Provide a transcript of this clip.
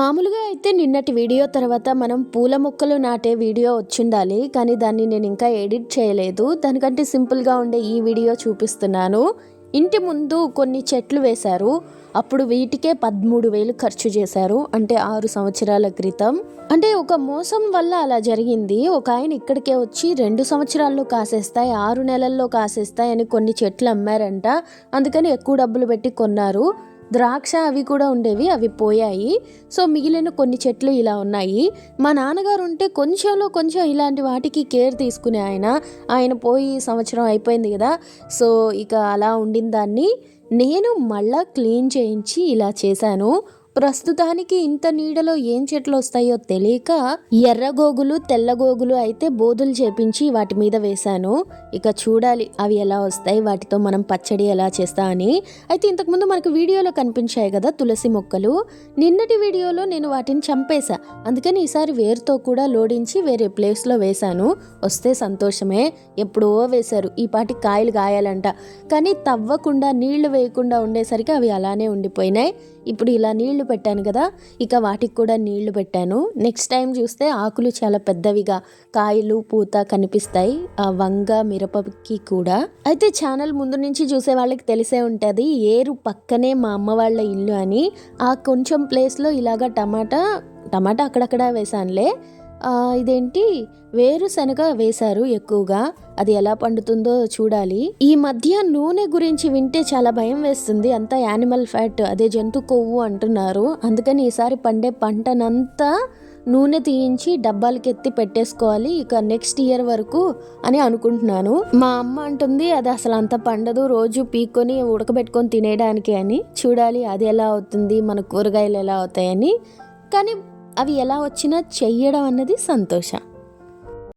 మామూలుగా అయితే నిన్నటి వీడియో తర్వాత మనం పూల మొక్కలు నాటే వీడియో వచ్చిండాలి కానీ దాన్ని నేను ఇంకా ఎడిట్ చేయలేదు. దానికంటే సింపుల్గా ఉండే ఈ వీడియో చూపిస్తున్నాను. ఇంటి ముందు కొన్ని చెట్లు వేశారు. అప్పుడు వీటికే పదమూడు వేలు ఖర్చు చేశారు. అంటే ఆరు సంవత్సరాల క్రితం. అంటే ఒక మోసం వల్ల అలా జరిగింది. ఒక ఆయన ఇక్కడికే వచ్చి రెండు సంవత్సరాల్లో కాసేస్తాయి ఆరు నెలల్లో కాసేస్తాయి అని కొన్ని చెట్లు అమ్మారంట. అందుకని ఎక్కువ డబ్బులు పెట్టి కొన్నారు. ద్రాక్ష అవి కూడా ఉండేవి అవి పోయాయి. సో మిగిలిన కొన్ని చెట్లు ఇలా ఉన్నాయి. మా నాన్నగారు ఉంటే కొంచెంలో కొంచెం ఇలాంటి వాటికి కేర్ తీసుకునే ఆయన. ఆయన పోయి సంవత్సరం అయిపోయింది కదా. సో ఇక అలా ఉండిన దాన్ని నేను మళ్ళా క్లీన్ చేయించి ఇలా చేశాను. ప్రస్తుతానికి ఇంత నీడలో ఏం చెట్లు వస్తాయో తెలియక ఎర్రగోగులు తెల్లగోగులు అయితే బోధులు చేపించి వాటి మీద వేశాను. ఇక చూడాలి అవి ఎలా వస్తాయి వాటితో మనం పచ్చడి ఎలా చేస్తా అని. అయితే ఇంతకుముందు మనకు వీడియోలో కనిపించాయి కదా తులసి మొక్కలు. నిన్నటి వీడియోలో నేను వాటిని చంపేశా. అందుకని ఈసారి వేరుతో కూడా లోడించి వేరే ప్లేస్లో వేశాను. వస్తే సంతోషమే. ఎప్పుడో వేశారు. ఈ పాటి కాయలు కాయాలంట. కానీ తవ్వకుండా నీళ్ళు వేయకుండా ఉండేసరికి అవి అలానే ఉండిపోయినాయి. ఇప్పుడు ఇలా నీళ్ళు పెట్టాను కదా ఇక వాటికి కూడా నీళ్ళు పెట్టాను. నెక్స్ట్ టైం చూస్తే ఆకులు చాలా పెద్దవిగా కాయలు పూత కనిపిస్తాయి ఆ వంగ మిరపకి కూడా. అయితే ఛానల్ ముందు నుంచి చూసే వాళ్ళకి తెలిసే ఉంటుంది ఏరు పక్కనే మా అమ్మ వాళ్ళ ఇల్లు అని. ఆ కొంచెం ప్లేస్లో ఇలాగా టమాటా టమాటా అక్కడక్కడ వేసానులే ఇదేంటి? వేరుశనగ వేశారు ఎక్కువగా. అది ఎలా పండుతుందో చూడాలి. ఈ మధ్య నూనె గురించి వింటే చాలా భయం వేస్తుంది. అంతా యానిమల్ ఫ్యాట్ అదే జంతు కొవ్వు అంటున్నారు. అందుకని ఈసారి పండే పంటనంతా నూనె తీయించి డబ్బాలకి ఎత్తి పెట్టేసుకోవాలి ఇక నెక్స్ట్ ఇయర్ వరకు అని అనుకుంటున్నాను. మా అమ్మ అంటుంది అది అసలు అంత పండదు రోజు పీక్కొని ఉడకబెట్టుకొని తినేయడానికి అని. చూడాలి అది ఎలా అవుతుంది మన కూరగాయలు ఎలా అవుతాయని. కానీ అవి ఎలా వచ్చినా చెయ్యడం అన్నది సంతోషం.